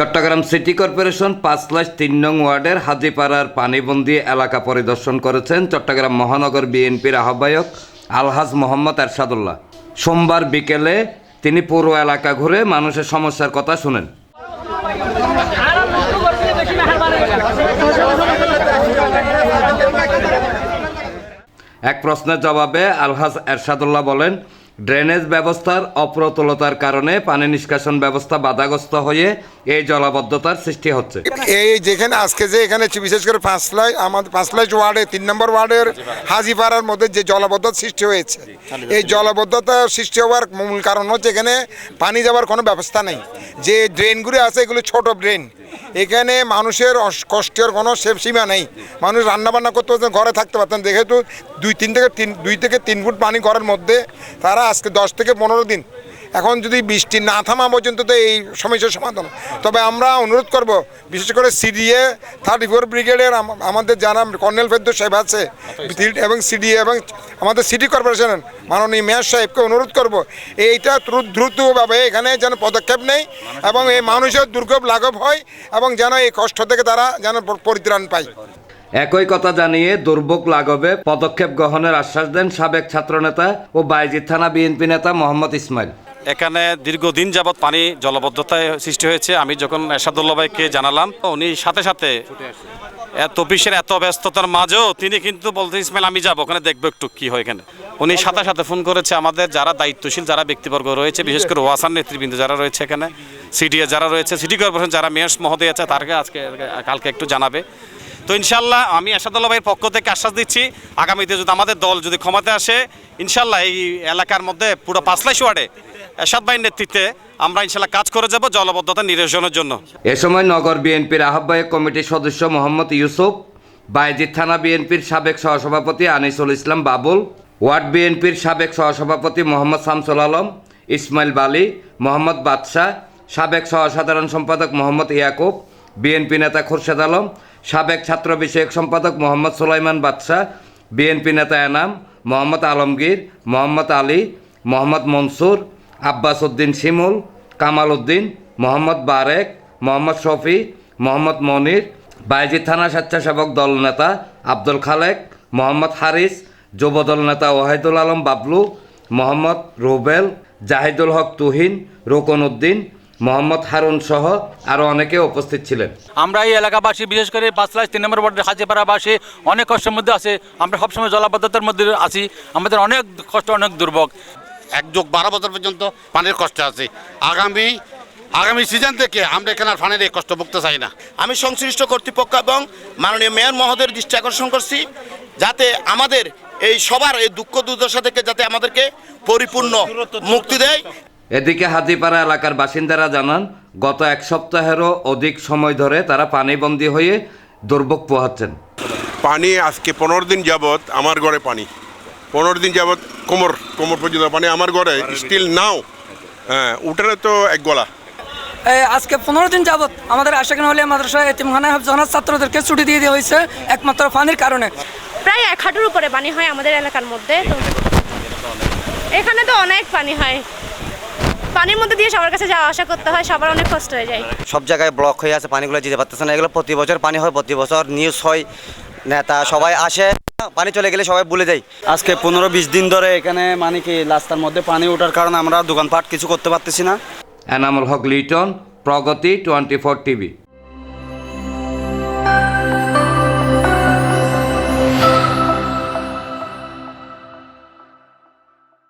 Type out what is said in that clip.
Chittagong city corporation পাঁচ লাখ তিন নং ওয়ার্ডের হাজিপাড়ার পানিবন্দি এলাকা পরিদর্শন করেছেন চট্টগ্রাম মহানগর বিএনপির আহ্বায়ক আলহাজ মোহাম্মদ এরশাদুল্লাহ। সোমবার বিকেলে তিনি পুরো এলাকা ঘুরে মানুষের সমস্যার কথা শুনেন। এক প্রশ্নের জবাবে আলহাজ এরশাদুল্লাহ বলেন ড্রেনেজ ব্যবস্থার অপ্রতুলতার কারণে পানি নিষ্কাশন ব্যবস্থা বাধাগ্রস্ত হয়ে এই জলাবদ্ধতার সৃষ্টি হচ্ছে। এই যেখানে আজকে যে এখানে বিশেষ করে পাঁচলাই আমাদের পাঁচলাই ওয়ার্ডে, তিন নম্বর ওয়ার্ডের হাজিপাড়ার মধ্যে যে জলাবদ্ধতা সৃষ্টি হয়েছে। এই জলাবদ্ধতা সৃষ্টি হওয়ার মূল কারণ হচ্ছে এখানে পানি যাওয়ার কোনো ব্যবস্থা নেই। যে ড্রেনগুলি আছে, এগুলো ছোট ড্রেন। এখানে মানুষের কষ্টের কোনো সীমা নেই। মানুষ রান্নাবান্না করতে পারতেন ঘরে থাকতে পারতেন। যেহেতু দুই, তিন থেকে তিন, দুই থেকে তিন ফুট পানি ঘরের মধ্যে, তারা আজকে দশ থেকে পনেরো দিন এখন যদি বৃষ্টি না থামা পর্যন্ত তো এই সমস্যার সমাধান। তবে আমরা অনুরোধ করব, বিশেষ করে সিডিএ থার্টি ফোর ব্রিগেডের আমাদের যারা কর্নেল ফেদ্দ সাহেব আছে এবং সিডিএ এবং আমাদের সিটি কর্পোরেশনের মাননীয় মেয়র সাহেবকে অনুরোধ করব, এইটা দ্রুতভাবে এখানে যেন পদক্ষেপ নেই এবং এই মানুষের দুর্ভোগ লাঘব হয় এবং যেন এই কষ্ট থেকে তারা যেন পরিত্রাণ পায় একই কথা জানিয়ে দুর্ভোগ লাঘবে পদক্ষেপ গ্রহণের আশ্বাস দেন সাবেক ছাত্রনেতা ও বাইজিৎ থানা বিএনপি নেতা মোহাম্মদ ইসমাইল এখানে দীর্ঘদিন যাবৎ পানি জলবদ্ধতায় সৃষ্টি হয়েছে। আমি যখন এরশাদুল্লাহ ভাইকে জানালাম, উনি সাথে সাথে এত অফিসের এত ব্যস্ততার মাঝেও তিনি কিন্তু বলতে ইসমাইল, আমি যাব, ওখানে দেখব একটু কি হয় এখানে। উনি সাথে সাথে ফোন করেছে আমাদের, যারা দায়িত্বশীল, যারা ব্যক্তিবর্গ রয়েছে, বিশেষ করে ওয়াসান নেতৃবৃন্দ যারা রয়েছে এখানে, সিডিএ যারা রয়েছে, সিটি কর্পোরেশন যারা মেয়র মহোদয় আছে, তারকে আজকে, কালকে একটু জানাবে। তো ইনশাল্লাহ আমি এরশাদুল্লাহ ভাইয়ের পক্ষ থেকে আশ্বাস দিচ্ছি, আগামীতে যদি আমাদের দল যদি ক্ষমতা আসে ইনশাল্লাহ এই এলাকার মধ্যে পুরো পাঁচলাইশ ওয়ার্ডে এরশাদ ভাইয়ের নেতৃত্বে আমরা ইনশাল্লাহ কাজ করে যাব জলবদ্ধতা নিরসনের জন্য। এ সময় নগর বিএনপির আহ্বায়ক কমিটির সদস্য মোহাম্মদ ইউসুফ বাইজিৎ থানা বিএনপির সাবেক সহসভাপতি আনিসুল ইসলাম বাবুল, ওয়ার্ড বিএনপির সাবেক সহসভাপতি মোহাম্মদ শামসুল আলম, ইসমাইল বালি, মোহাম্মদ বাদশাহ, সাবেক সহসাধারণ সম্পাদক মোহাম্মদ ইয়াকুব, বিএনপি নেতা খুরশেদ আলম, সাবেক ছাত্র বিষয়ক সম্পাদক মোহাম্মদ সুলাইমান বাদশাহ, বিএনপি নেতা এনাম, মোহাম্মদ আলমগীর, মোহাম্মদ আলী, মোহাম্মদ মনসুর আব্বাস উদ্দিন শিমুল, কামাল উদ্দিন, মোহাম্মদ বারেক, মোহাম্মদ শফি, মোহাম্মদ মনির বাইজিৎ থানা স্বেচ্ছাসেবক দল নেতা আব্দুল খালেক, মোহাম্মদ হারিস যুবদল নেতা ওয়াহিদুল আলম বাবলু, মোহাম্মদ রুবেল, জাহিদুল হক তুহিন, রোকন উদ্দিন, মোহাম্মদ হারুন সহ আরও অনেকে উপস্থিত ছিলেন। আমরা এই এলাকাবাসী, বিশেষ করে পাঁচলাশ তিন নম্বর ওয়ার্ডের হাজিপাড়াবাসী, অনেক কষ্টের মধ্যে আছে। আমরা সবসময় জলাবদ্ধতার মধ্যে আছি। আমাদের অনেক কষ্ট, অনেক দুর্ভোগ। এক যুগ বারো বছর পর্যন্ত পানির কষ্ট আছে। আগামী আগামী সিজন থেকে আমরা এখানে আর পানির এই কষ্ট ভুগতে চাই না। আমি সংশ্লিষ্ট কর্তৃপক্ষ এবং মাননীয় মেয়র মহোদয়ের দৃষ্টি আকর্ষণ করছি যাতে আমাদের এই সবার এই দুঃখ দুর্দশা থেকে যাতে আমাদেরকে পরিপূর্ণ মুক্তি দেয়। এদিকে হাজিপাড়া এলাকার বাসিন্দারা জানান গত এক সপ্তাহেরও অধিক সময় ধরে তারা পানিবন্দী হয়ে দুর্ভোগ পোহাচ্ছেন। পানি আজকে পনেরো দিন যাবত আমার ঘরে পানি। পনেরো দিন যাবত কোমর কোমর পর্যন্ত পানি আমার ঘরে স্টিল নাও হ্যাঁ উঠানে তো এক গলা। আজকে পনেরো দিন যাবত আমাদের আশাকিন হলে মাদ্রাসা এতিমখানা হাফজানার ছাত্রদেরকে ছুটি দিয়ে দেওয়া হয়েছে একমাত্র পানির কারণে। প্রায় এক হাঁটুর উপরে পানি হয় আমাদের এলাকার মধ্যে তো এখানে তো অনেক পানি হয়। পানির মধ্যে দিয়ে সবার কাছে যাওয়া আসা করতে হয় সবার অনেক কষ্ট হয়ে যায়। সব জায়গায় ব্লক হয়ে আছে পানিগুলো যেতে পারতেছে না এগুলো প্রতি বছর পানি হয় প্রতি বছর নিউজ হয় নেতা সবাই আসে। পানি চলে গেলে সবাই বলে যাই আজকে পনেরো বিশ দিন ধরে এখানে মানে কি রাস্তার মধ্যে পানি ওঠার কারণে আমরা দোকানপাট কিছু করতে পারতেছি না। এনামুল হক লিটন প্রগতি টোয়েন্টি ফোর টিভি